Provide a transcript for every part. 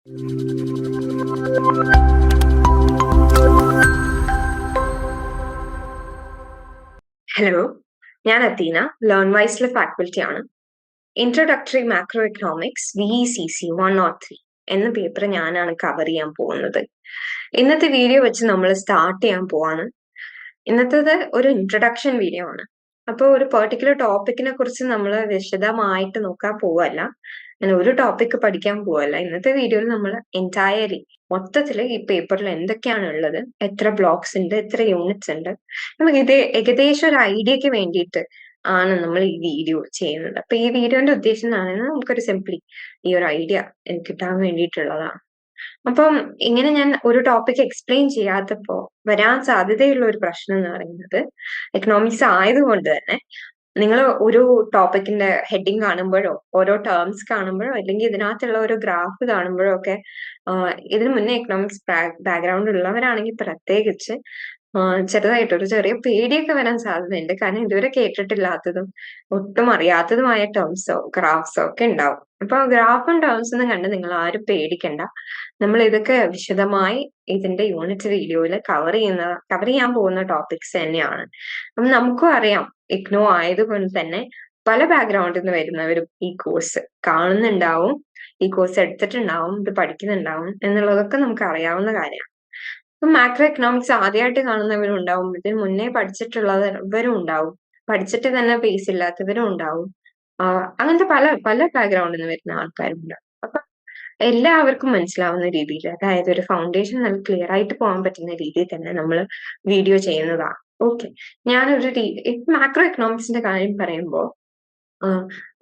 Hello ഞാൻ Atheena learn വൈസിലെ faculty ആണ്. Introductory macro economics V E C C one note three എന്ന paper ഞാനാണ് കവർ ചെയ്യാൻ പോകുന്നത്. ഇന്നത്തെ വീഡിയോ വെച്ച് നമ്മൾ സ്റ്റാർട്ട് ചെയ്യാൻ പോവാണ്. ഇന്നത്തേത് ഒരു ഇൻട്രൊഡക്ഷൻ വീഡിയോ ആണ്. അപ്പോൾ ഒരു പെർട്ടിക്കുലർ ടോപ്പിക്കിനെ കുറിച്ച് നമ്മൾ വിശദമായിട്ട് നോക്കാൻ പോവല്ല. ഞാൻ ഒരു ടോപ്പിക് പഠിക്കാൻ പോവല്ല. ഇന്നത്തെ വീഡിയോയിൽ നമ്മൾ എന്റയർലി മൊത്തത്തിൽ ഈ പേപ്പറിൽ എന്തൊക്കെയാണ് ഉള്ളത് എത്ര ബ്ലോക്സ് ഉണ്ട് എത്ര യൂണിറ്റ്സ് ഉണ്ട് നമുക്ക് ഇത് ഏകദേശം ഒരു ഐഡിയക്ക് വേണ്ടിയിട്ട് ആണ് നമ്മൾ ഈ വീഡിയോ ചെയ്യുന്നത്. അപ്പൊ ഈ വീഡിയോന്റെ ഉദ്ദേശം എന്താണെന്ന് നമുക്കൊരു സിംപ്ലി ഈ ഒരു ഐഡിയ കിട്ടാൻ വേണ്ടിയിട്ടുള്ളതാണ്. അപ്പം ഇങ്ങനെ ഞാൻ ഒരു ടോപ്പിക് എക്സ്പ്ലെയിൻ ചെയ്യാത്തപ്പോ വരാൻ സാധ്യതയുള്ള ഒരു പ്രശ്നം എന്ന് പറയുന്നത് എക്കണോമിക്സ് ആയതുകൊണ്ട് തന്നെ നിങ്ങൾ ഒരു ടോപ്പിക്കിന്റെ ഹെഡിങ് കാണുമ്പോഴോ ഓരോ ടേംസ് കാണുമ്പോഴോ അല്ലെങ്കിൽ ഇതിനകത്തുള്ള ഒരു ഗ്രാഫ് കാണുമ്പോഴോ ഒക്കെ ഇതിനു മുന്നേ എക്കണോമിക്സ് ബാക്ക്ഗ്രൗണ്ട് ഉള്ളവരാണെങ്കിൽ പ്രത്യേകിച്ച് ചെറുതായിട്ട് ഒരു ചെറിയ പേടിയൊക്കെ വരാൻ സാധ്യതയുണ്ട്. കാരണം ഇതുവരെ കേട്ടിട്ടില്ലാത്തതും ഒട്ടും അറിയാത്തതുമായ ടേംസോ ഗ്രാഫ്സോ ഒക്കെ ഉണ്ടാവും. അപ്പൊ ഗ്രാഫും ടേംസ് ഒന്നും കണ്ട് നിങ്ങൾ ആരും പേടിക്കണ്ട. നമ്മൾ ഇതൊക്കെ വിശദമായി ഇതിന്റെ യൂണിറ്റ് വീഡിയോയിൽ കവർ ചെയ്യുന്ന കവർ ചെയ്യാൻ പോകുന്ന ടോപ്പിക്സ് തന്നെയാണ്. അപ്പം നമുക്കും അറിയാം ഇഗ്നോ ആയതുകൊണ്ട് തന്നെ പല ബാക്ക്ഗ്രൗണ്ടിൽ നിന്ന് വരുന്നവരും ഈ കോഴ്സ് കാണുന്നുണ്ടാവും ഈ കോഴ്സ് എടുത്തിട്ടുണ്ടാവും ഇത് പഠിക്കുന്നുണ്ടാവും എന്നുള്ളതൊക്കെ നമുക്ക് അറിയാവുന്ന കാര്യമാണ്. ഇപ്പം മാക്രോ എക്കണോമിക്സ് ആദ്യമായിട്ട് കാണുന്നവരും ഉണ്ടാവും ഇതിന് മുന്നേ പഠിച്ചിട്ടുള്ളവരും ഉണ്ടാവും പഠിച്ചിട്ട് തന്നെ ബേസ് ഇല്ലാത്തവരും ഉണ്ടാവും. അങ്ങനത്തെ പല പല ബാക്ക്ഗ്രൗണ്ടിൽ നിന്ന് വരുന്ന ആൾക്കാരും ഉണ്ടാവും അപ്പൊ എല്ലാവർക്കും മനസ്സിലാവുന്ന രീതിയിൽ അതായത് ഒരു ഫൗണ്ടേഷൻ നല്ല ക്ലിയർ ആയിട്ട് പോകാൻ പറ്റുന്ന രീതിയിൽ തന്നെ നമ്മൾ വീഡിയോ ചെയ്യുന്നതാണ് ഓക്കെ. ഞാനൊരു മാക്രോ എക്കണോമിക്സിന്റെ കാര്യം പറയുമ്പോൾ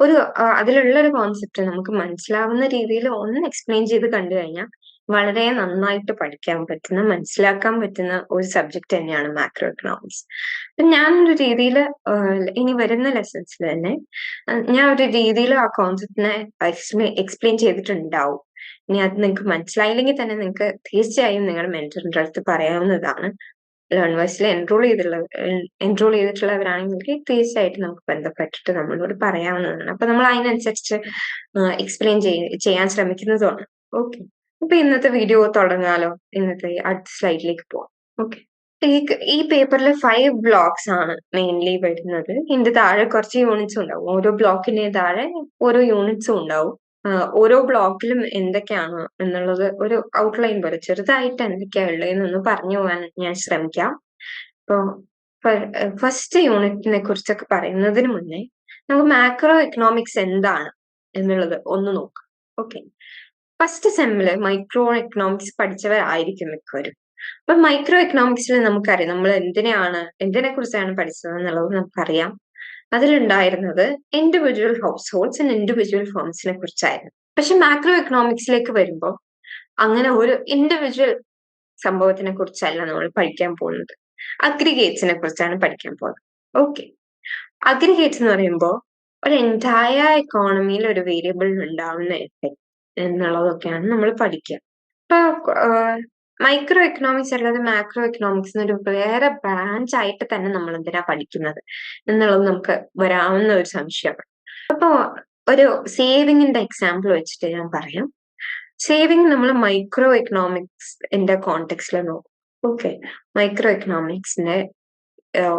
ഒരു അതിലുള്ള ഒരു കോൺസെപ്റ്റ് നമുക്ക് മനസ്സിലാവുന്ന രീതിയിൽ ഒന്ന് എക്സ്പ്ലെയിൻ ചെയ്ത് കണ്ടു കഴിഞ്ഞാൽ വളരെ നന്നായിട്ട് പഠിക്കാൻ പറ്റുന്ന മനസ്സിലാക്കാൻ പറ്റുന്ന ഒരു സബ്ജക്ട് തന്നെയാണ് മാക്രോ എക്കണോമിക്സ് ഞാനൊരു രീതിയിൽ ഇനി വരുന്ന ലെസൺസിൽ തന്നെ ഞാൻ ഒരു രീതിയിൽ ആ കോൺസെപ്റ്റിനെ എക്സ്പ്ലെയിൻ ചെയ്തിട്ടുണ്ടാവും. ഇനി അത് നിങ്ങൾക്ക് മനസ്സിലായില്ലെങ്കിൽ തന്നെ നിങ്ങൾക്ക് തീർച്ചയായും നിങ്ങളുടെ മെന്ററിന്റെ അടുത്ത് പറയാവുന്നതാണ്. ലേൺവേഴ്സിൽ എൻറോൾ ചെയ്തിട്ടുള്ള എൻറോൾ ചെയ്തിട്ടുള്ളവരാണെങ്കിൽ തീർച്ചയായിട്ടും നമുക്ക് ബന്ധപ്പെട്ടിട്ട് നമ്മളോട് പറയാവുന്നതാണ്. അപ്പൊ നമ്മൾ അതിനനുസരിച്ച് എക്സ്പ്ലെയിൻ ചെയ്യാൻ ശ്രമിക്കുന്നതുമാണ്. ഓക്കെ. അപ്പൊ ഇന്നത്തെ വീഡിയോ തുടങ്ങാലോ? ഇന്നത്തെ അടുത്ത സ്ലൈഡിലേക്ക് പോവാം. ഓക്കെ. ഈ പേപ്പറിൽ ഫൈവ് ബ്ലോക്സ് ആണ് മെയിൻലി വരുന്നത്. ഇതിന്റെ താഴെ കുറച്ച് യൂണിറ്റ്സ് ഉണ്ടാവും. ഓരോ ബ്ലോക്കിന്റെ താഴെ ഓരോ യൂണിറ്റ്സും ഉണ്ടാവും. ഓരോ ബ്ലോക്കിലും എന്തൊക്കെയാണ് എന്നുള്ളത് ഒരു ഔട്ട്ലൈൻ പോലെ ചെറുതായിട്ട് എന്തൊക്കെയാ ഉള്ളതെന്നൊന്ന് പറഞ്ഞു പോകാൻ ഞാൻ ശ്രമിക്കാം. ഇപ്പോ ഫസ്റ്റ് യൂണിറ്റിനെ കുറിച്ചൊക്കെ പറയുന്നതിന് മുന്നേ നമുക്ക് മാക്രോ എക്കണോമിക്സ് എന്താണ് എന്നുള്ളത് ഒന്ന് നോക്കാം. ഓക്കെ ഫസ്റ്റ് സെമ്മിൽ മൈക്രോ എക്കണോമിക്സ് പഠിച്ചവരായിരിക്കും മിക്കവരും. അപ്പൊ മൈക്രോ എക്കണോമിക്സിൽ നമുക്കറിയാം നമ്മൾ എന്തിനെയാണ് എന്തിനെ കുറിച്ചാണ് പഠിച്ചത് എന്നുള്ളത് നമുക്കറിയാം. അതിലുണ്ടായിരുന്നത് individual households and individual ഫേംസിനെ കുറിച്ചായിരുന്നു. പക്ഷെ മാക്രോ എക്കണോമിക്സിലേക്ക് വരുമ്പോൾ അങ്ങനെ ഒരു ഇൻഡിവിജ്വൽ സംഭവത്തിനെ കുറിച്ചല്ല നമ്മൾ പഠിക്കാൻ പോകുന്നത്. അഗ്രിഗേറ്റ്സിനെ കുറിച്ചാണ് പഠിക്കാൻ പോകുന്നത്. ഓക്കെ അഗ്രിഗേറ്റ്സ് എന്ന് പറയുമ്പോൾ ഒരു എന്റയർ എക്കോണമിയിൽ ഒരു വേരിയബിൾ ഉണ്ടാവുന്ന എഫക്ട് എന്നുള്ളതൊക്കെയാണ് നമ്മൾ പഠിക്കുക. ഇപ്പൊ മൈക്രോ എക്കണോമിക്സ് അല്ലാതെ മാക്രോ എക്കണോമിക്സ് എന്നൊരു വേറെ ബ്രാഞ്ച് ആയിട്ട് തന്നെ നമ്മൾ എന്തിനാ പഠിക്കുന്നത് എന്നുള്ളത് നമുക്ക് വരാവുന്ന ഒരു സംശയമാണ്. അപ്പോ ഒരു സേവിങ്ങിന്റെ എക്സാമ്പിൾ വെച്ചിട്ട് ഞാൻ പറയാം. സേവിങ് നമ്മൾ മൈക്രോ എക്കണോമിക്സിന്റെ കോണ്ടെക്സ്റ്റിൽ നോക്കും. ഓക്കെ മൈക്രോ എക്കണോമിക്സിന്റെ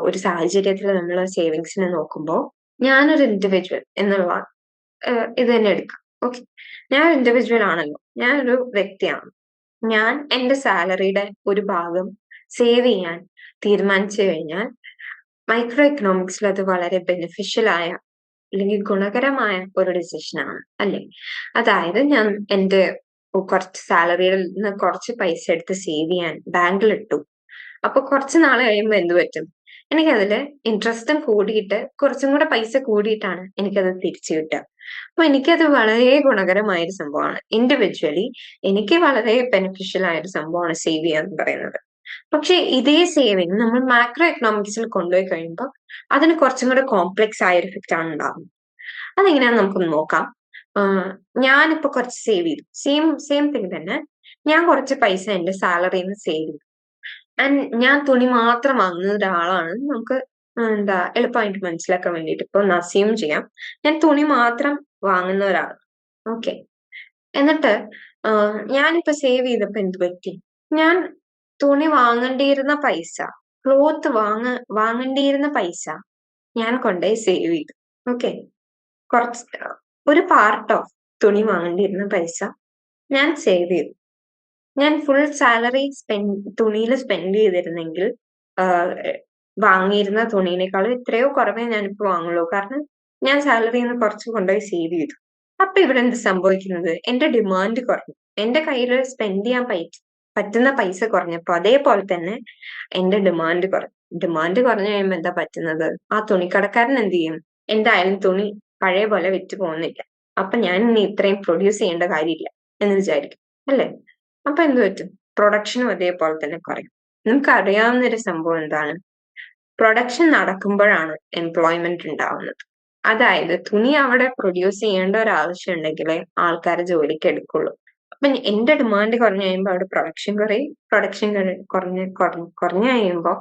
ഒരു സാഹചര്യത്തിൽ നമ്മൾ സേവിങ്സിനെ നോക്കുമ്പോൾ ഞാനൊരു ഇൻഡിവിജ്വൽ എന്നുള്ള ഇത് തന്നെ എടുക്കാം. ഓക്കെ ഞാൻ ഇൻഡിവിജ്വൽ ആണല്ലോ. ഞാനൊരു വ്യക്തിയാണ്. ഞാൻ എന്റെ സാലറിയുടെ ഒരു ഭാഗം സേവ് ചെയ്യാൻ തീരുമാനിച്ചു കഴിഞ്ഞാൽ മൈക്രോ എക്കണോമിക്സിൽ അത് വളരെ ബെനിഫിഷ്യൽ ആയ അല്ലെങ്കിൽ ഗുണകരമായ ഒരു ഡിസിഷനാണ് അല്ലെ? അതായത് ഞാൻ എന്റെ കുറച്ച് സാലറിയിൽ നിന്ന് കുറച്ച് പൈസ എടുത്ത് സേവ് ചെയ്യാൻ ബാങ്കിൽ ഇട്ടു. അപ്പൊ കുറച്ച് നാൾ കഴിയുമ്പോൾ എന്ത് പറ്റും? എനിക്കതിൽ ഇൻട്രസ്റ്റും കൂടിയിട്ട് കുറച്ചും കൂടെ പൈസ കൂടിയിട്ടാണ് എനിക്കത് തിരിച്ചു കിട്ടുക. അപ്പൊ എനിക്കത് വളരെ ഗുണകരമായ ഒരു സംഭവമാണ്. ഇൻഡിവിജ്വലി എനിക്ക് വളരെ ബെനിഫിഷ്യൽ ആയ ഒരു സംഭവമാണ് സേവ് ചെയ്യുക എന്ന് പറയുന്നത്. പക്ഷെ ഇതേ സേവിങ് നമ്മൾ മാക്രോ എക്കണോമിക്സിൽ കൊണ്ടുപോയി കഴിയുമ്പോൾ അതിന് കുറച്ചും കൂടെ കോംപ്ലക്സ് ആയ ഒരു ഇഫക്റ്റ് ആണ് ഉണ്ടാകുന്നത് അതെങ്ങനെയാന്ന് നമുക്കൊന്ന് നോക്കാം. ഞാനിപ്പോ കുറച്ച് സേവ് ചെയ്തു. സെയിം സെയിം തിങ് തന്നെ ഞാൻ കുറച്ച് പൈസ എന്റെ സാലറിയിൽ നിന്ന് സേവ് ചെയ്തു. ആൻഡ് ഞാൻ തുണി മാത്രം വാങ്ങുന്ന ഒരാളാണ് നമുക്ക് എന്താ എളുപ്പമായിട്ട് മനസ്സിലാക്കാൻ വേണ്ടിയിട്ട് ഇപ്പൊ നസീം ചെയ്യാം. ഞാൻ തുണി മാത്രം വാങ്ങുന്ന ഒരാൾ ഓക്കെ എന്നിട്ട് ഞാനിപ്പോ സേവ് ചെയ്തപ്പോ എന്ത് പറ്റി? ഞാൻ തുണി വാങ്ങേണ്ടിയിരുന്ന പൈസ ക്ലോത്ത് വാങ്ങ വാങ്ങേണ്ടിയിരുന്ന പൈസ ഞാൻ കൊണ്ടുപോയി സേവ് ചെയ്തു. ഓക്കെ കുറച്ച് ഒരു പാർട്ട് ഓഫ് തുണി വാങ്ങേണ്ടിയിരുന്ന പൈസ ഞാൻ സേവ് ചെയ്തു. ഞാൻ ഫുൾ സാലറി സ്പെൻഡ് തുണിയിൽ സ്പെൻഡ് ചെയ്തിരുന്നെങ്കിൽ വാങ്ങിയിരുന്ന തുണീനേക്കാളും എത്രയോ കുറവേ ഞാനിപ്പോൾ വാങ്ങുള്ളൂ. കാരണം ഞാൻ സാലറിയിൽ നിന്ന് കുറച്ച് കൊണ്ടുപോയി സേവ് ചെയ്തു. അപ്പൊ ഇവിടെ എന്ത് സംഭവിക്കുന്നത്? എന്റെ ഡിമാൻഡ് കുറഞ്ഞു. എന്റെ കയ്യിൽ സ്പെൻഡ് ചെയ്യാൻ പറ്റും പറ്റുന്ന പൈസ കുറഞ്ഞപ്പോൾ അതേപോലെ തന്നെ എന്റെ ഡിമാൻഡ് കുറഞ്ഞു. ഡിമാൻഡ് കുറഞ്ഞു കഴിയുമ്പോൾ എന്താ പറ്റുന്നത്? ആ തുണിക്കടക്കാരൻ എന്ത് ചെയ്യും? എന്തായാലും തുണി പഴയ പോലെ വിറ്റ് പോകുന്നില്ല. അപ്പൊ ഞാൻ ഇനി ഇത്രയും പ്രൊഡ്യൂസ് ചെയ്യേണ്ട കാര്യമില്ല എന്ന് വിചാരിക്കും. അല്ലേ? അപ്പൊ എന്ത് പറ്റും? പ്രൊഡക്ഷനും അതേപോലെ തന്നെ കുറയും. നമുക്ക് അറിയാവുന്ന ഒരു സംഭവം എന്താണ്? പ്രൊഡക്ഷൻ നടക്കുമ്പോഴാണ് എംപ്ലോയ്മെന്റ് ഉണ്ടാവുന്നത്. അതായത് തുണി അവിടെ പ്രൊഡ്യൂസ് ചെയ്യേണ്ട ഒരു ആവശ്യം ഉണ്ടെങ്കിലേ ആൾക്കാരെ ജോലിക്ക് എടുക്കുള്ളൂ. അപ്പൊ എന്റെ ഡിമാൻഡ് കുറഞ്ഞു കഴിയുമ്പോൾ അവിടെ പ്രൊഡക്ഷൻ കുറയും. പ്രൊഡക്ഷൻ കുറഞ്ഞ് കുറഞ്ഞു കഴിയുമ്പോൾ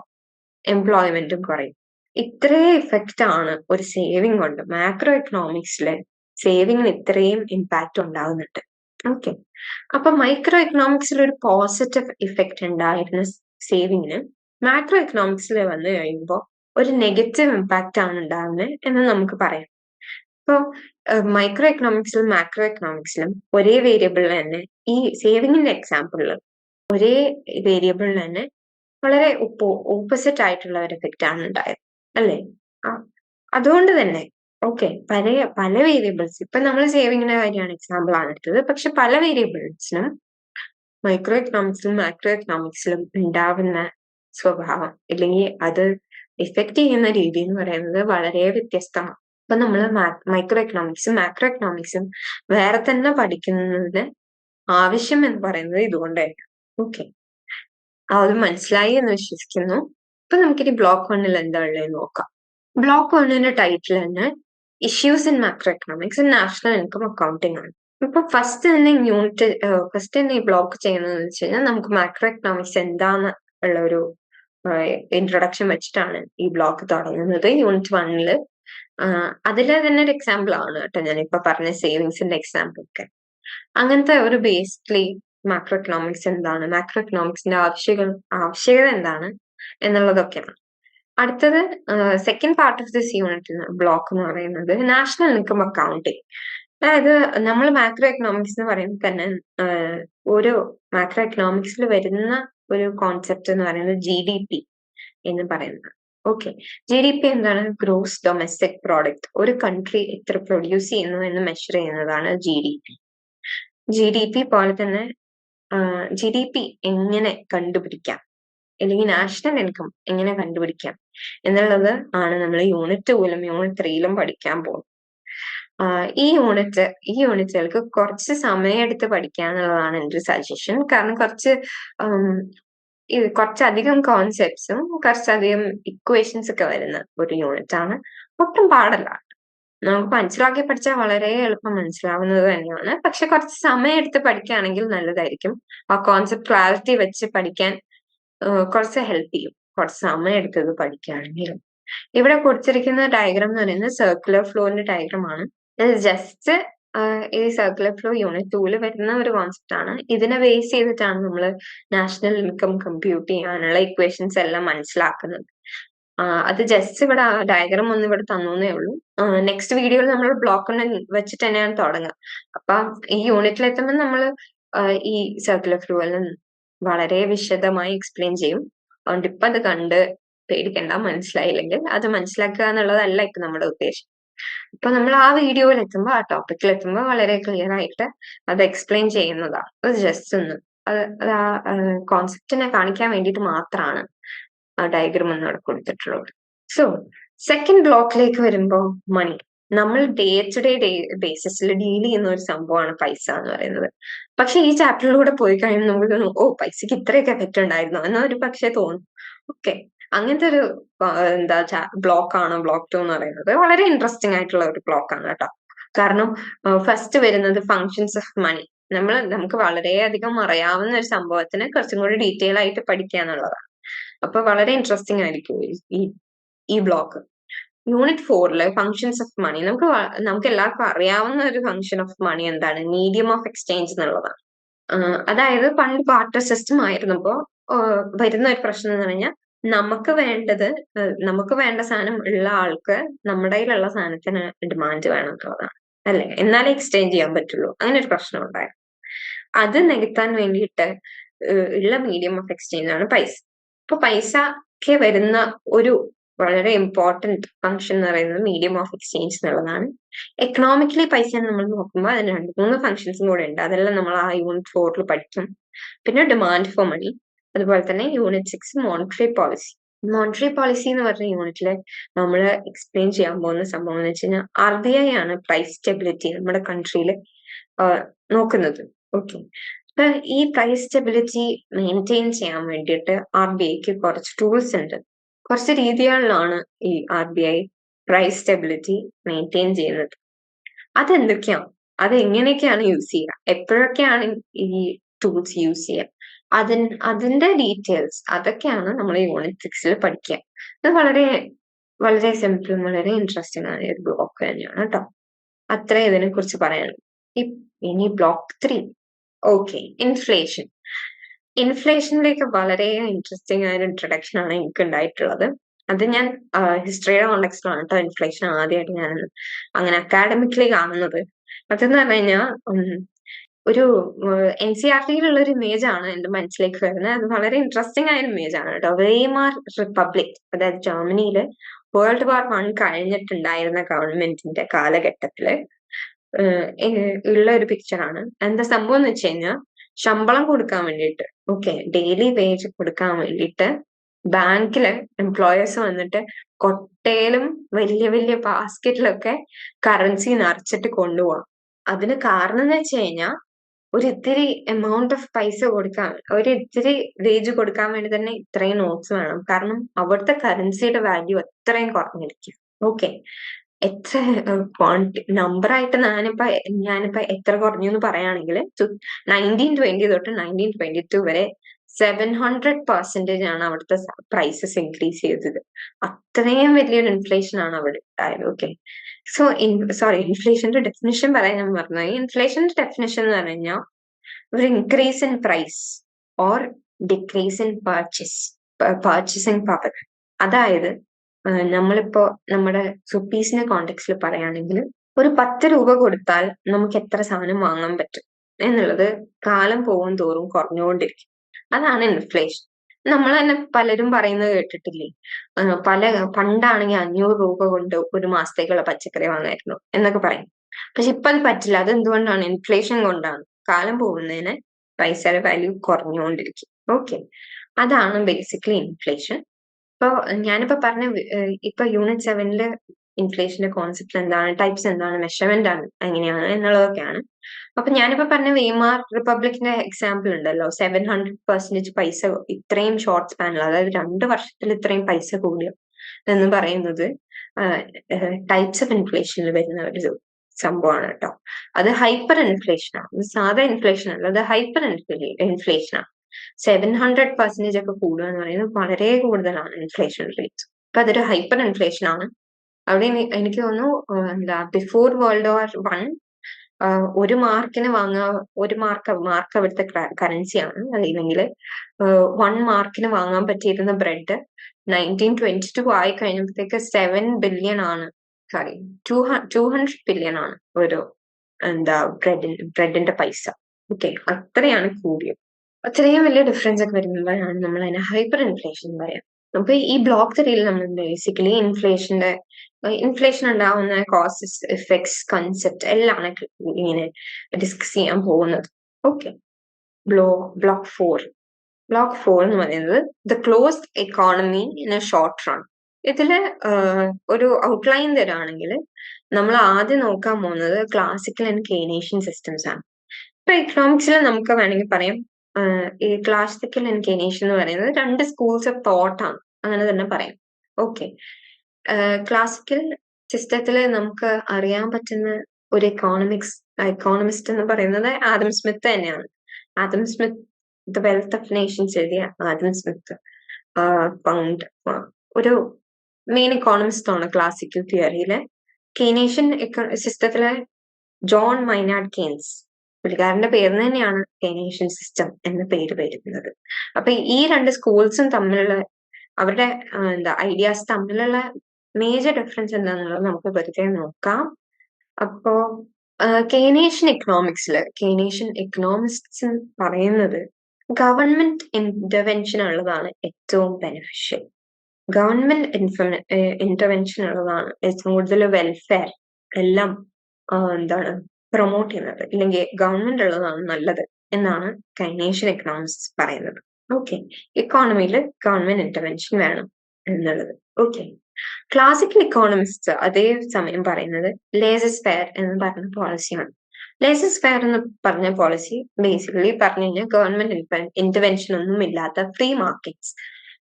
എംപ്ലോയ്മെന്റും കുറയും. ഇത്രയും ഇഫക്റ്റ് ആണ് ഒരു സേവിങ് കൊണ്ട്. മാക്രോ എക്കണോമിക്സിലെ സേവിങ്ങിന് ഇത്രയും ഇമ്പാക്റ്റ് ഉണ്ടാകുന്നുണ്ട് ഓക്കെ അപ്പൊ മൈക്രോ എക്കണോമിക്സിൽ ഒരു പോസിറ്റീവ് ഇഫക്റ്റ് ഉണ്ടായിരുന്ന സേവിങ്ങിന് മാക്രോ എക്കണോമിക്സിൽ വന്നു കഴിയുമ്പോൾ ഒരു നെഗറ്റീവ് ഇമ്പാക്റ്റ് ആണ് ഉണ്ടാകുന്നത് എന്ന് നമുക്ക് പറയാം. ഇപ്പോൾ മൈക്രോ എക്കണോമിക്സിലും മാക്രോ എക്കണോമിക്സിലും ഒരേ വേരിയബിളിൽ തന്നെ ഈ സേവിങ്ങിന്റെ എക്സാമ്പിളിൽ ഒരേ വേരിയബിളിൽ തന്നെ വളരെ ഓപ്പോസിറ്റ് ആയിട്ടുള്ള ഒരു ഇഫക്റ്റ് ആണ് ഉണ്ടായത്. അല്ലേ? അതുകൊണ്ട് തന്നെ ഓക്കെ. പല പല വേരിയബിൾസ് ഇപ്പൊ നമ്മൾ സേവിങ്ങിന്റെ കാര്യമാണ് എക്സാമ്പിൾ ആണ് എടുത്തത്. പക്ഷെ പല വേരിയബിൾസിനും മൈക്രോ എക്കണോമിക്സിലും മാക്രോ എക്കണോമിക്സിലും ഉണ്ടാവുന്ന സ്വഭാവം അല്ലെങ്കിൽ അത് ഇഫക്റ്റ് ചെയ്യുന്ന രീതി എന്ന് പറയുന്നത് വളരെ വ്യത്യസ്തമാണ്. അപ്പൊ നമ്മൾ മൈക്രോ എക്കണോമിക്സും മാക്രോ എക്കണോമിക്സും വേറെ തന്നെ പഠിക്കുന്നതിന് ആവശ്യം എന്ന് പറയുന്നത് ഇതുകൊണ്ടായിരിക്കും ഓക്കെ. അത് മനസ്സിലായി എന്ന് വിശ്വസിക്കുന്നു. അപ്പൊ നമുക്കിനി ബ്ലോക്ക് വണ്ണിൽ എന്താ ഉള്ളത് നോക്കാം. ബ്ലോക്ക് വണ്ണിന്റെ ടൈറ്റിൽ തന്നെ issues in macro economics in national income accounting ആണ്. ഇപ്പൊ ഫസ്റ്റ് തന്നെ യൂണിറ്റ് ഫസ്റ്റ് തന്നെ ഈ ബ്ലോക്ക് ചെയ്യുന്നത് വെച്ച് കഴിഞ്ഞാൽ നമുക്ക് മാക്രോ എക്കണോമിക്സ് എന്താന്ന് ഉള്ള ഒരു ഇൻട്രൊഡക്ഷൻ വെച്ചിട്ടാണ് ഈ ബ്ലോക്ക് തുടങ്ങുന്നത്. യൂണിറ്റ് വണ്ണിൽ അതിലെ തന്നെ ഒരു എക്സാമ്പിൾ ആണ് കേട്ടോ ഞാനിപ്പോ പറഞ്ഞ സേവിങ്സിന്റെ എക്സാമ്പിൾ ഒക്കെ. അങ്ങനത്തെ ഒരു ബേസിക്കലി മാക്രോ എക്കണോമിക്സ് എന്താണ്? മാക്രോ എക്കണോമിക്സിന്റെ ആവശ്യകൾ ആവശ്യകത എന്താണ്? എന്നുള്ളതൊക്കെയാണ്. അടുത്തത് second part of this unit block എന്ന് പറയുന്നത് നാഷണൽ ഇൻകം അക്കൗണ്ടിങ് അതായത് നമ്മൾ മാക്രോ എക്കണോമിക്സ് എന്ന് പറയുമ്പോൾ തന്നെ ഒരു മാക്രോ എക്കണോമിക്സിൽ വരുന്ന ഒരു കോൺസെപ്റ്റ് എന്ന് പറയുന്നത് ജി ഡി പി എന്ന് പറയുന്നത്. ഓക്കെ ജി ഡി പി എന്താണ്? ഗ്രോസ് ഡൊമസ്റ്റിക് പ്രോഡക്റ്റ് ഒരു കൺട്രി എത്ര പ്രൊഡ്യൂസ് ചെയ്യുന്നു എന്ന് മെഷർ ചെയ്യുന്നതാണ് G D P G D P പോലെ തന്നെ ജി ഡി പി എങ്ങനെ കണ്ടുപിടിക്കാം? അല്ലെങ്കിൽ നാഷണൽ ഇൻകം എങ്ങനെ കണ്ടുപിടിക്കാം? എന്നുള്ളത് ആണ് നമ്മൾ യൂണിറ്റ് ടൂലും യൂണിറ്റ് ത്രീയിലും പഠിക്കാൻ പോകുന്നത്. ഈ യൂണിറ്റ് ഈ യൂണിറ്റുകൾക്ക് കുറച്ച് സമയം എടുത്ത് പഠിക്കാന്നുള്ളതാണ് എന്റെ ഒരു സജഷൻ കാരണം കുറച്ച് ഇത് കുറച്ചധികം കോൺസെപ്റ്റ്സും കുറച്ചധികം ഇക്വേഷൻസ് ഒക്കെ വരുന്ന ഒരു യൂണിറ്റ് ആണ്. ഒട്ടും പാടല്ല. നമുക്ക് മനസ്സിലാക്കി പഠിച്ചാൽ വളരെ എളുപ്പം മനസ്സിലാവുന്നത് തന്നെയാണ്. പക്ഷെ കുറച്ച് സമയം എടുത്ത് പഠിക്കുകയാണെങ്കിൽ നല്ലതായിരിക്കും. ആ കോൺസെപ്റ്റ് ക്ലാരിറ്റി വെച്ച് പഠിക്കാൻ കുറച്ച് ഹെൽപ്പ് ചെയ്യും. കുറച്ച് സമയം എടുത്തത് പഠിക്കുകയാണെങ്കിൽ ഇവിടെ കൊടുത്തിരിക്കുന്ന ഡയഗ്രാം എന്ന് പറയുന്നത് സർക്കുലർ ഫ്ലോറിന്റെ ഡയഗ്രാം ആണ്. ഇത് ജസ്റ്റ് ഈ സർക്കുലർ ഫ്ലോ യൂണിറ്റ് ടൂൽ വരുന്ന ഒരു കോൺസെപ്റ്റ് ആണ്. ഇതിനെ ബേസ് ചെയ്തിട്ടാണ് നമ്മൾ നാഷണൽ ഇൻകം കമ്പ്യൂട്ട് ചെയ്യാനുള്ള ഇക്വേഷൻസ് എല്ലാം മനസ്സിലാക്കുന്നത്. അത് ജസ്റ്റ് ഇവിടെ ഡയഗ്രാം ഒന്ന് ഇവിടെ തന്നേ ഉള്ളൂ. നെക്സ്റ്റ് വീഡിയോയിൽ നമ്മൾ ബ്ലോക്ക് വെച്ചിട്ട് തന്നെയാണ് തുടങ്ങുക. അപ്പൊ ഈ യൂണിറ്റിൽ എത്തുമ്പോൾ നമ്മൾ ഈ സർക്കുലർ ഫ്ലൂവിൽ വളരെ വിശദമായി എക്സ്പ്ലെയിൻ ചെയ്യും. അതുകൊണ്ട് ഇപ്പൊ അത് കണ്ട് പേടിക്കണ്ട മനസ്സിലായില്ലെങ്കിൽ അത് മനസ്സിലാക്കുക എന്നുള്ളതല്ല ഇപ്പൊ നമ്മുടെ ഉദ്ദേശം. ഇപ്പൊ നമ്മൾ ആ വീഡിയോയിൽ എത്തുമ്പോൾ ആ ടോപ്പിക്കിൽ എത്തുമ്പോൾ വളരെ ക്ലിയർ ആയിട്ട് അത് എക്സ്പ്ലെയിൻ ചെയ്യുന്നതാണ് അത് ജസ്റ്റ് ഒന്ന് അത് അത് ആ കോൺസെപ്റ്റിനെ കാണിക്കാൻ വേണ്ടിയിട്ട് മാത്രമാണ് ആ ഡയഗ്രാം എന്നവിടെ കൊടുത്തിട്ടുള്ളത്. സോ സെക്കൻഡ് ബ്ലോക്കിലേക്ക് വരുമ്പോൾ മണി നമ്മൾ ഡേ ടു ഡേ ഡേ ബേസിസിൽ ഡീൽ ചെയ്യുന്ന ഒരു സംഭവമാണ് പൈസ എന്ന് പറയുന്നത്. പക്ഷെ ഈ ചാപ്റ്ററിലൂടെ പോയി കഴിയുമ്പോൾ നമുക്ക് തോന്നും ഓ പൈസക്ക് ഇത്രയൊക്കെ എഫക്റ്റ് ഉണ്ടായിരുന്നു. എന്നൊരു പക്ഷേ തോന്നും. ഓക്കെ അങ്ങനത്തെ ഒരു എന്താ ബ്ലോക്ക് ആണ്? ബ്ലോക്ക് ടു എന്ന് പറയുന്നത് വളരെ ഇൻട്രസ്റ്റിംഗ് ആയിട്ടുള്ള ഒരു ബ്ലോക്ക് ആണ് കേട്ടോ. കാരണം ഫസ്റ്റ് വരുന്നത് ഫങ്ഷൻസ് ഓഫ് മണി നമ്മൾ നമുക്ക് വളരെയധികം അറിയാവുന്ന ഒരു സംഭവത്തിന് കുറച്ചും കൂടി ഡീറ്റെയിൽ ആയിട്ട് പഠിക്കുക എന്നുള്ളതാണ്. അപ്പൊ വളരെ ഇൻട്രസ്റ്റിംഗ് ആയിരിക്കും ഈ ഈ ബ്ലോക്ക് യൂണിറ്റ് ഫോറിൽ ഫങ്ഷൻസ് ഓഫ് മണി നമുക്ക് നമുക്ക് എല്ലാവർക്കും അറിയാവുന്ന ഒരു ഫങ്ഷൻ ഓഫ് മണി എന്താണ്? മീഡിയം ഓഫ് എക്സ്ചേഞ്ച് എന്നുള്ളതാണ് അതായത് പണ്ട് ബാർട്ടർ സിസ്റ്റം ആയിരുന്നപ്പോ വരുന്ന ഒരു പ്രശ്നം എന്ന് പറഞ്ഞാൽ നമുക്ക് വേണ്ടത് നമുക്ക് വേണ്ട സാധനം ഉള്ള ആൾക്ക് നമ്മുടെ കയ്യിലുള്ള സാധനത്തിന് ഡിമാൻഡ് വേണം എന്നുള്ളതാണ്. അല്ലെ? എന്നാലേ എക്സ്ചേഞ്ച് ചെയ്യാൻ പറ്റുള്ളൂ. അങ്ങനെ ഒരു പ്രശ്നം ഉണ്ടായിരുന്നു അത് നികത്താൻ വേണ്ടിയിട്ട് ഉള്ള മീഡിയം ഓഫ് എക്സ്ചേഞ്ച് ആണ് പൈസ. ഇപ്പൊ പൈസക്ക് വരുന്ന ഒരു വളരെ ഇമ്പോർട്ടന്റ് ഫംഗ്ഷൻ എന്ന് പറയുന്നത് മീഡിയം ഓഫ് എക്സ്ചേഞ്ച് എന്നുള്ളതാണ്. എക്കണോമിക്കലി പൈസ നമ്മൾ നോക്കുമ്പോൾ അതിന് രണ്ട് മൂന്ന് ഫംഗ്ഷൻസും കൂടെ ഉണ്ട് അതെല്ലാം നമ്മൾ ആ യൂണിറ്റ് ഫോറിൽ പഠിക്കും. പിന്നെ ഡിമാൻഡ് ഫോർ മണി അതുപോലെ തന്നെ unit six monetary policy monetary policy എന്ന് പറഞ്ഞ യൂണിറ്റിൽ നമ്മൾ എക്സ്പ്ലെയിൻ ചെയ്യാൻ പോകുന്ന സംഭവം എന്ന് വെച്ച് കഴിഞ്ഞാൽ ആർ പ്രൈസ് സ്റ്റെബിലിറ്റി നമ്മുടെ കൺട്രിയിൽ നോക്കുന്നത്. ഓക്കെ അപ്പൊ ഈ പ്രൈസ് സ്റ്റെബിലിറ്റി മെയിന്റെയിൻ ചെയ്യാൻ വേണ്ടിയിട്ട് ആർ ബി ഐക്ക് കുറച്ച് ടൂൾസ് ഉണ്ട്. കുറച്ച് രീതികളിലാണ് ഈ R B I price stability maintain ചെയ്യുന്നത്. അതെന്തൊക്കെയാണ് അത് എങ്ങനെയൊക്കെയാണ് യൂസ് ചെയ്യുക? എപ്പോഴൊക്കെയാണ് ഈ ടൂൾസ് യൂസ് ചെയ്യുക? അതിൻ അതിന്റെ ഡീറ്റെയിൽസ് അതൊക്കെയാണ് നമ്മൾ യൂണിറ്റ് സിക്സിൽ പഠിക്കുക. ഇത് വളരെ വളരെ സിമ്പിളും വളരെ ഇൻട്രസ്റ്റിംഗ് ആയ ഒരു ബ്ലോക്ക് തന്നെയാണ് കേട്ടോ അത്രേ ഇതിനെ കുറിച്ച് പറയാനുള്ളൂ ഇനി ബ്ലോക്ക് ത്രീ ഓക്കെ ഇൻഫ്ലേഷൻ ഇൻഫ്ലേഷനിലേക്ക് വളരെ ഇൻട്രസ്റ്റിംഗ് ആയ ഇൻട്രഡക്ഷൻ ആണ് എനിക്ക് ഉണ്ടായിട്ടുള്ളത് അത് ഞാൻ ഹിസ്റ്ററിയുടെ കോണ്ടെക്സ്റ്റിലാണ് കേട്ടോ ഇൻഫ്ലേഷൻ ആദ്യമായിട്ട് ഞാൻ അങ്ങനെ അക്കാഡമിക്കലി കാണുന്നത്. അതെന്ന് പറഞ്ഞു കഴിഞ്ഞാൽ ഒരു എൻ സി ആർ ടിയിലുള്ള ഒരു ഇമേജ് ആണ് എന്റെ മനസ്സിലേക്ക് വരുന്നത്. അത് വളരെ ഇൻട്രസ്റ്റിംഗ് ആയ ഇമേജ് ആണ് കേട്ടോ വേമാർ റിപ്പബ്ലിക് അതായത് ജർമ്മനിയിൽ വേൾഡ് വാർ വൺ കഴിഞ്ഞിട്ടുണ്ടായിരുന്ന ഗവൺമെന്റിന്റെ കാലഘട്ടത്തിൽ ഉള്ള ഒരു പിക്ചറാണ് എന്താ സംഭവം എന്ന് വെച്ച് കഴിഞ്ഞാൽ ശമ്പളം കൊടുക്കാൻ വേണ്ടിയിട്ട്. ഓക്കെ ഡെയിലി വേജ് കൊടുക്കാൻ വേണ്ടിയിട്ട് ബാങ്കിൽ എംപ്ലോയേഴ്സ് വന്നിട്ട് കൊട്ടയിലും വലിയ വലിയ ബാസ്ക്കറ്റിലൊക്കെ കറൻസി നിറച്ചിട്ട് കൊണ്ടുപോകാം അതിന് കാരണം എന്ന് വെച്ച് കഴിഞ്ഞാൽ ഒരു ഇത്തിരി എമൗണ്ട് ഓഫ് പൈസ കൊടുക്കാൻ ഒരു ഇത്തിരി വേജ് കൊടുക്കാൻ വേണ്ടി തന്നെ ഇത്രയും നോട്ട്സ് വേണം. കാരണം അവിടുത്തെ കറൻസിയുടെ വാല്യൂ അത്രയും കുറഞ്ഞിരിക്കും. ഓക്കെ എത്ര ക്വാണ്ടി നമ്പർ ആയിട്ട് ഞാനിപ്പോ ഞാനിപ്പോ എത്ര കുറഞ്ഞു എന്ന് പറയുകയാണെങ്കിൽ നയന്റീൻ ട്വന്റി തൊട്ട് നയന്റീൻ ട്വന്റി ടു വരെ സെവൻ ഹൺഡ്രഡ് പെർസെന്റേജ് ആണ് അവിടുത്തെ പ്രൈസസ് ഇൻക്രീസ് ചെയ്തത്. അത്രയും വലിയൊരു ഇൻഫ്ലേഷൻ ആണ് അവിടെ ഉണ്ടായത് ഓക്കെ സോ ഇൻ സോറി ഇൻഫ്ലേഷന്റെ ഡെഫിനിഷൻ പറയാൻ ഞാൻ പറഞ്ഞു ഇൻഫ്ലേഷന്റെ ഡെഫിനിഷൻ എന്ന് പറഞ്ഞു കഴിഞ്ഞാൽ ഒരു increase in price or decrease in purchase purchasing power അതായത് നമ്മളിപ്പോ നമ്മുടെ റുപ്പീസിന്റെ കോണ്ടെക്സ്റ്റിൽ പറയുകയാണെങ്കിൽ ഒരു പത്ത് രൂപ കൊടുത്താൽ നമുക്ക് എത്ര സാധനം വാങ്ങാൻ പറ്റും? എന്നുള്ളത് കാലം പോകും തോറും കുറഞ്ഞുകൊണ്ടിരിക്കും. അതാണ് ഇൻഫ്ലേഷൻ നമ്മൾ തന്നെ പലരും പറയുന്നത് കേട്ടിട്ടില്ലേ? പല പണ്ടാണെങ്കിൽ അഞ്ഞൂറ് രൂപ കൊണ്ട് ഒരു മാസത്തേക്കുള്ള പച്ചക്കറി വാങ്ങായിരുന്നു എന്നൊക്കെ പറയും. പക്ഷെ ഇപ്പൊ അത് പറ്റില്ല. അത് എന്തുകൊണ്ടാണ് ഇൻഫ്ലേഷൻ കൊണ്ടാണ്. കാലം പോകുന്നതിന് പൈസയുടെ വാല്യൂ കുറഞ്ഞുകൊണ്ടിരിക്കും. ഓക്കെ അതാണ് ബേസിക്കലി ഇൻഫ്ലേഷൻ ഇപ്പൊ ഞാനിപ്പോ പറഞ്ഞ ഇപ്പൊ യൂണിറ്റ് സെവനിൽ ഇൻഫ്ലേഷന്റെ കോൺസെപ്റ്റ് എന്താണ് ടൈപ്സ് എന്താണ് മെഷർമെന്റ് ആണ് എങ്ങനെയാണ് എന്നുള്ളതൊക്കെയാണ്. അപ്പൊ ഞാനിപ്പോ പറഞ്ഞ വെയ്മാർ റിപ്പബ്ലിക്കിന്റെ എക്സാമ്പിൾ ഉണ്ടല്ലോ സെവൻ ഹൺഡ്രഡ് പെർസെന്റേജ് പൈസ ഇത്രയും ഷോർട്ട് സ്പാനിൽ അതായത് രണ്ട് വർഷത്തിൽ ഇത്രയും പൈസ കൂടിയോ എന്ന് പറയുന്നത് ടൈപ്സ് ഓഫ് ഇൻഫ്ലേഷനിൽ വരുന്ന ഒരു സംഭവമാണ് കേട്ടോ അത് ഹൈപ്പർ ഇൻഫ്ലേഷൻ ആണ് സാധാ ഇൻഫ്ലേഷൻ അല്ല അത് ഹൈപ്പർ ഇൻഫ്ലേഷൻ ആണ്. സെവൻ ഹൺഡ്രഡ് പെർസെന്റേജ് ഒക്കെ കൂടുക എന്ന് പറയുന്നത് വളരെ കൂടുതലാണ് ഇൻഫ്ലേഷൻ റേറ്റ് അപ്പൊ അതൊരു ഹൈപ്പർ ഇൻഫ്ലേഷൻ ആണ്. അവിടെ എനിക്ക് തോന്നുന്നു എന്താ ബിഫോർ വേൾഡ് വാർ വൺ ഒരു മാർക്കിന് വാങ്ങാ ഒരു മാർക്ക് മാർക്ക് അവിടുത്തെ കറൻസിയാണ് അല്ലെങ്കിൽ വൺ മാർക്കിന് വാങ്ങാൻ പറ്റിയിരുന്ന ബ്രെഡ് നയന്റീൻ ട്വന്റി ടു ആയി കഴിഞ്ഞപ്പോഴത്തേക്ക് സെവൻ ബില്യൺ ആണ്. Sorry two two hundred billion ആണ് ഒരു എന്താ ബ്രെഡിൻ ബ്രെഡിന്റെ പൈസ. ഓക്കെ അത്രയാണ് കൂടിയത്. അത്രയും വലിയ ഡിഫറൻസ് ഒക്കെ വരുമ്പോഴാണ് നമ്മൾ അതിനെ ഹൈപ്പർ ഇൻഫ്ലേഷൻ പറയാം. നമുക്ക് ഈ ബ്ലോക്ക് തെറിയിൽ നമ്മൾ ബേസിക്കലി ഇൻഫ്ലേഷന്റെ ഇൻഫ്ലേഷൻ ഉണ്ടാവുന്ന കോസസ് എഫക്ട്സ് കൺസെപ്റ്റ് എല്ലാം ഇങ്ങനെ ഡിസ്കസ് ചെയ്യാൻ പോകുന്നത്. Okay block block four block four എന്ന് പറയുന്നത് the closed economy in a short run ഇതിൽ ഒരു ഔട്ട്ലൈൻ തരാണെങ്കിൽ നമ്മൾ ആദ്യം നോക്കാൻ പോകുന്നത് ക്ലാസിക്കൽ ആൻഡ് കെയ്നേഷ്യൻ സിസ്റ്റംസ് ആണ്. ഇപ്പൊ എക്കണോമിക്സിൽ നമുക്ക് വേണമെങ്കിൽ പറയാം ഈ ക്ലാസിക്കൽ ഇൻക്ലിനേഷൻ എന്ന് പറയുന്നത് രണ്ട് സ്കൂൾസ് ഓഫ് തോട്ടാണ് അങ്ങനെ തന്നെ പറയാം. ഓക്കെ ക്ലാസിക്കൽ സിസ്റ്റത്തിൽ നമുക്ക് അറിയാൻ പറ്റുന്ന ഒരു എക്കോണമിക്സ് എക്കോണമിസ്റ്റ് എന്ന് പറയുന്നത് ആദം സ്മിത്ത് തന്നെയാണ്. Adam Smith the wealth of nations എഴുതിയ ആദം സ്മിത്ത് പൗണ്ട് ഒരു മെയിൻ എക്കോണമിസ്റ്റ് ആണ് ക്ലാസിക്കൽ തിയറിയിലെ കെയ്നേഷ്യൻ സിസ്റ്റത്തിലെ ജോൺ മൈനാഡ് കെയ്ൻസ് പുള്ളിക്കാരന്റെ പേര് തന്നെയാണ് കെനേഷ്യൻ സിസ്റ്റം എന്ന പേര് വരുന്നത്. അപ്പൊ ഈ രണ്ട് സ്കൂൾസും തമ്മിലുള്ള അവരുടെ എന്താ ഐഡിയാസ് തമ്മിലുള്ള മേജർ ഡിഫറൻസ് എന്താണെന്നുള്ളത് നമുക്ക് വെറുതെ നോക്കാം. അപ്പോ കേനേഷ്യൻ എക്കണോമിക്സിൽ കേനേഷ്യൻ എക്കണോമിക്സ് പറയുന്നത് ഗവൺമെന്റ് ഇന്റർവെൻഷൻ ഉള്ളതാണ് ഏറ്റവും ബെനിഫിഷ്യൽ ഗവൺമെന്റ് ഇന്റർവെൻഷൻ ഉള്ളതാണ് കൂടുതൽ വെൽഫെയർ എല്ലാം എന്താണ് പ്രൊമോട്ട് ചെയ്യുന്നത്. ഇല്ലെങ്കിൽ ഗവൺമെന്റ് ഉള്ളതാണ് നല്ലത് എന്നാണ് കൈനേഷ്യൻ എക്കണോമിക്സ് പറയുന്നത്. ഓക്കെ ഇക്കോണമിയിൽ ഗവൺമെന്റ് ഇന്റർവെൻഷൻ വേണം എന്നുള്ളത്. ഓക്കെ ക്ലാസിക്കൽ ഇക്കോണമിസ്റ്റ് അതേ സമയം പറയുന്നത് ലേസസ് ഫെയർ എന്ന് പറഞ്ഞ പോളിസിയാണ് ലേസസ് ഫെയർ എന്ന് പറഞ്ഞ പോളിസി ബേസിക്കലി പറഞ്ഞു കഴിഞ്ഞാൽ ഗവൺമെന്റ് ഇന്റർവെൻഷൻ ഒന്നും ഇല്ലാത്ത ഫ്രീ മാർക്കറ്റ്സ്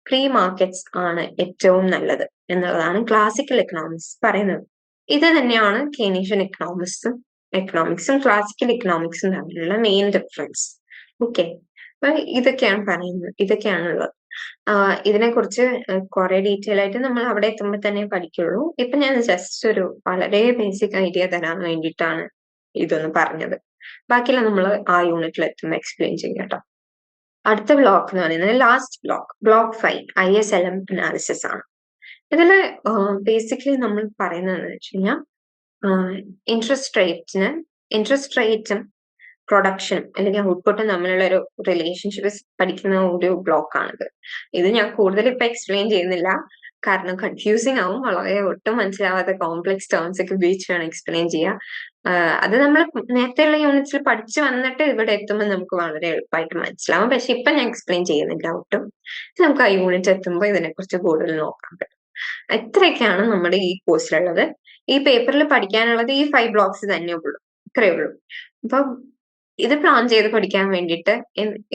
ഫ്രീ മാർക്കറ്റ്സ് ആണ് ഏറ്റവും നല്ലത് എന്നുള്ളതാണ് ക്ലാസിക്കൽ എക്കണോമിക്സ് പറയുന്നത്. ഇത് തന്നെയാണ് കെനീഷ്യൻ എക്കണോമിക്സും എക്കണോമിക്സും ക്ലാസിക്കൽ എക്കണോമിക്സും തമ്മിലുള്ള മെയിൻ ഡിഫറൻസ് ഓക്കെ ഇതൊക്കെയാണ് പറയുന്നത്. ഇതൊക്കെയാണുള്ളത്. ഇതിനെ കുറിച്ച് കുറെ ഡീറ്റെയിൽ ആയിട്ട് നമ്മൾ അവിടെ എത്തുമ്പോൾ തന്നെ പഠിക്കുള്ളൂ. ഇപ്പൊ ഞാൻ ജസ്റ്റ് ഒരു വളരെ ബേസിക് ഐഡിയ തരാൻ വേണ്ടിയിട്ടാണ് ഇതൊന്ന് പറഞ്ഞത്. ബാക്കിയെല്ലാം നമ്മൾ ആ യൂണിറ്റിൽ എത്തുമ്പോൾ എക്സ്പ്ലെയിൻ ചെയ്യും കേട്ടോ. അടുത്ത ബ്ലോക്ക് എന്ന് പറയുന്നത് last block block five I S L M analysis ആണ്. ഇതിൽ ബേസിക്കലി നമ്മൾ പറയുന്നതെന്ന് വെച്ച് കഴിഞ്ഞാൽ ഇൻട്രസ്റ്റ് റേറ്റിന് ഇൻട്രസ്റ്റ് റേറ്റും പ്രൊഡക്ഷനും അല്ലെങ്കിൽ ഔട്ട്പുട്ടും തമ്മിലുള്ള ഒരു റിലേഷൻഷിപ്പ് പഠിക്കുന്ന ഒരു ബ്ലോക്കാണിത് ഇത് ഞാൻ കൂടുതൽ ഇപ്പൊ എക്സ്പ്ലെയിൻ ചെയ്യുന്നില്ല. കാരണം കൺഫ്യൂസിങ് ആവും. വളരെ ഒട്ടും മനസ്സിലാവാത്ത കോംപ്ലക്സ് ടേംസ് ഒക്കെ ഉപയോഗിച്ച് വേണം എക്സ്പ്ലെയിൻ ചെയ്യുക അത് നമ്മൾ നേരത്തെയുള്ള യൂണിറ്റ്സിൽ പഠിച്ചു വന്നിട്ട് ഇവിടെ എത്തുമ്പോൾ നമുക്ക് വളരെ എളുപ്പമായിട്ട് മനസ്സിലാവും. പക്ഷെ ഇപ്പൊ ഞാൻ എക്സ്പ്ലെയിൻ ചെയ്യുന്നില്ല ഒട്ടും നമുക്ക് ആ യൂണിറ്റ് എത്തുമ്പോൾ ഇതിനെക്കുറിച്ച് കൂടുതൽ നോക്കാൻ പറ്റും. ഇത്രയൊക്കെയാണ് നമ്മുടെ ഈ കോഴ്സിലുള്ളത് ഈ പേപ്പറിൽ പഠിക്കാനുള്ളത് ഈ ഫൈവ് ബ്ലോക്സ് തന്നെ ഉള്ളൂ. ഇത്രയേ ഉള്ളൂ. അപ്പൊ ഇത് പ്ലാൻ ചെയ്ത് പഠിക്കാൻ വേണ്ടിയിട്ട്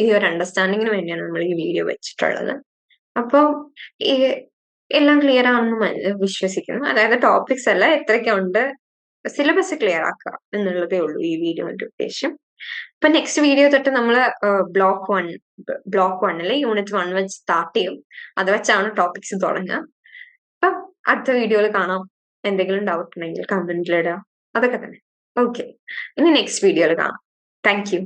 ഈ ഒരു അണ്ടർസ്റ്റാൻഡിങ്ങിന് വേണ്ടിയാണ് നമ്മൾ ഈ വീഡിയോ വെച്ചിട്ടുള്ളത്. അപ്പോൾ ഈ എല്ലാം ക്ലിയർ ആണെന്ന് വിശ്വസിക്കുന്നു. അതായത് ടോപ്പിക്സ് അല്ല എത്രയൊക്കെ ഉണ്ട് സിലബസ് ക്ലിയർ ആക്കുക എന്നുള്ളതേ ഉള്ളൂ ഈ വീഡിയോന്റെ ഉദ്ദേശം. അപ്പൊ നെക്സ്റ്റ് വീഡിയോ തൊട്ട് നമ്മൾ ബ്ലോക്ക് വൺ ബ്ലോക്ക് വണ്ണിൽ യൂണിറ്റ് വൺ വെച്ച് സ്റ്റാർട്ട് ചെയ്യും. അത് വെച്ചാണ് ടോപ്പിക്സ് തുടങ്ങുക. അപ്പൊ അടുത്ത വീഡിയോയിൽ കാണാം. എന്തെങ്കിലും ഡൗട്ട് ഉണ്ടെങ്കിൽ കമന്റിൽ ഇടുക അതൊക്കെ തന്നെ. ഓക്കെ ഇനി നെക്സ്റ്റ് വീഡിയോയിൽ കാണാം. Thank you